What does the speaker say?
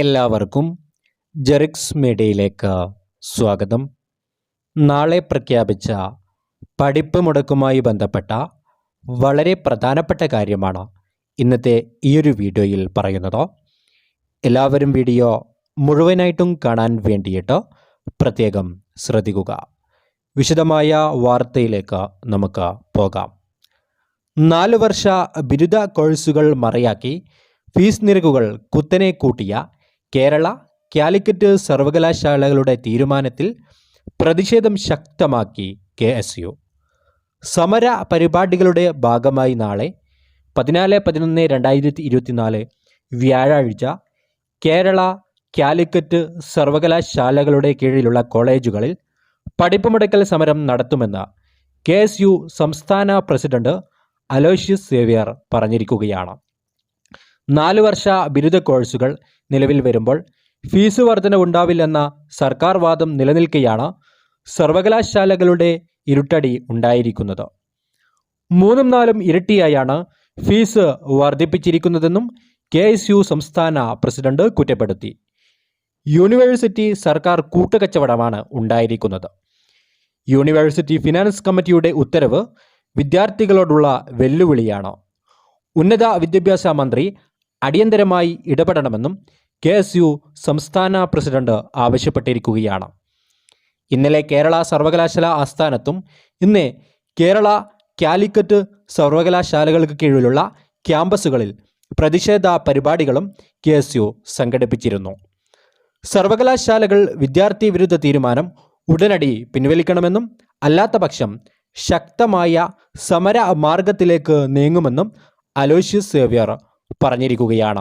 എല്ലാവർക്കും ജെറിക്സ് മീഡിയയിലേക്ക് സ്വാഗതം. നാളെ പ്രഖ്യാപിച്ച പഠിപ്പ് മുടക്കുമായി ബന്ധപ്പെട്ട വളരെ പ്രധാനപ്പെട്ട കാര്യമാണ് ഇന്നത്തെ ഈ ഒരു വീഡിയോയിൽ പറയുന്നത്. എല്ലാവരും വീഡിയോ മുഴുവനായിട്ടും കാണാൻ വേണ്ടിയിട്ട് പ്രത്യേകം ശ്രദ്ധിക്കുക. വിശദമായ വാർത്തയിലേക്ക് നമുക്ക് പോകാം. നാലു വർഷ ബിരുദ കോഴ്സുകൾ മറയാക്കി ഫീസ് നിരക്കുകൾ കുത്തനെ കൂട്ടിയ കേരള കാലിക്കറ്റ് സർവകലാശാലകളുടെ തീരുമാനത്തിൽ പ്രതിഷേധം ശക്തമാക്കി കെ എസ് യു. സമര പരിപാടികളുടെ ഭാഗമായി നാളെ പതിനാല് പതിനൊന്ന് രണ്ടായിരത്തി ഇരുപത്തിനാല് വ്യാഴാഴ്ച കേരള കാലിക്കറ്റ് സർവകലാശാലകളുടെ കീഴിലുള്ള കോളേജുകളിൽ പഠിപ്പുമുടക്കൽ സമരം നടത്തുമെന്ന് കെ സംസ്ഥാന പ്രസിഡന്റ് അലോഷ്യസ് സേവ്യർ പറഞ്ഞിരിക്കുകയാണ്. നാല് വർഷ ബിരുദ കോഴ്സുകൾ നിലവിൽ വരുമ്പോൾ ഫീസ് വർധനവുണ്ടാവില്ലെന്ന സർക്കാർ വാദം നിലനിൽക്കെയാണ് സർവകലാശാലകളുടെ ഇരുട്ടടി ഉണ്ടായിരിക്കുന്നത്. മൂന്നും നാലും ഇരട്ടിയായാണ് ഫീസ് വർദ്ധിപ്പിച്ചിരിക്കുന്നതെന്നും കെ എസ് യു സംസ്ഥാന പ്രസിഡന്റ് കുറ്റപ്പെടുത്തി. യൂണിവേഴ്സിറ്റി സർക്കാർ കൂട്ടുകച്ചവടമാണ് ഉണ്ടായിരിക്കുന്നത്. യൂണിവേഴ്സിറ്റി ഫിനാൻസ് കമ്മിറ്റിയുടെ ഉത്തരവ് വിദ്യാർത്ഥികളോടുള്ള വെല്ലുവിളിയാണ്. ഉന്നത വിദ്യാഭ്യാസ മന്ത്രി അടിയന്തരമായി ഇടപെടണമെന്നും കെ എസ് യു സംസ്ഥാന പ്രസിഡന്റ് ആവശ്യപ്പെട്ടിരിക്കുകയാണ്. ഇന്നലെ കേരള സർവകലാശാല ആസ്ഥാനത്തും ഇന്ന് കേരള കാലിക്കറ്റ് സർവകലാശാലകൾക്ക് കീഴിലുള്ള ക്യാമ്പസുകളിൽ പ്രതിഷേധ പരിപാടികളും കെ എസ് യു സംഘടിപ്പിച്ചിരുന്നു. സർവകലാശാലകൾ വിദ്യാർത്ഥി വിരുദ്ധ തീരുമാനം ഉടനടി പിൻവലിക്കണമെന്നും അല്ലാത്തപക്ഷം ശക്തമായ സമര മാർഗത്തിലേക്ക് നീങ്ങുമെന്നും അലോഷ്യസ് സേവ്യർ പറഞ്ഞിരിക്കുകയാണ്.